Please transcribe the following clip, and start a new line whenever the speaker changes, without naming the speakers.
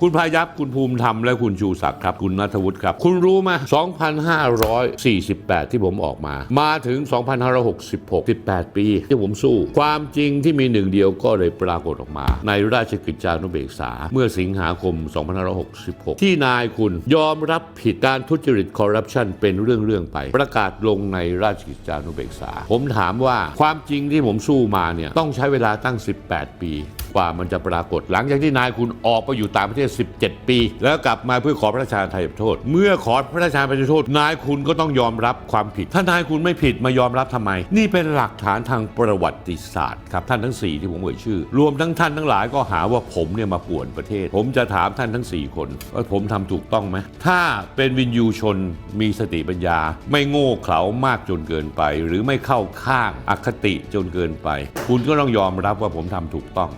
คุณพายัพคุณภูมิธรรมและคุณชูศักดิ์ครับ คุณนัทวุฒิครับ คุณรู้ไหม2,548 ที่ผมออกมา มาถึง 2,566 18 ปี ที่ผมสู้ ความจริงที่มีหนึ่งเดียวก็เลยปรากฏออกมา ในราชกิจจานุเบกษา เมื่อสิงหาคม 2566 ที่นายคุณยอมรับผิดการทุจริตคอร์รัปชันเป็นเรื่องๆไป ประกาศลงในราชกิจจานุเบกษา ผมถามว่าความจริงที่ผมสู้มาเนี่ยต้องใช้เวลาตั้ง 18 ปี กว่ามันจะปรากฏ หลังจากที่นายคุณออกไปอยู่ต่างประเทศ 17 ปี แล้วกลับมาเพื่อขอพระราชทานอภัยโทษ เมื่อขอพระราชทานอภัยโทษ นายคุณก็ต้องยอมรับความผิด ถ้านายคุณไม่ผิดมายอมรับทำไม นี่เป็นหลักฐานทางประวัติศาสตร์ครับท่านทั้ง 4 ที่ผมเอ่ยชื่อ รวมทั้งท่านทั้งหลายก็หาว่าผมเนี่ยมาป่วนประเทศ ผมจะถามท่านทั้ง 4 คนว่าผมทำถูกต้องไหมถ้าเป็นวินยูชนมีสติปัญญา ไม่โง่เขลามากจนเกินไป หรือไม่เข้าข้างอคติจนเกินไป คุณก็ต้องยอมรับว่าผมทำถูกต้อง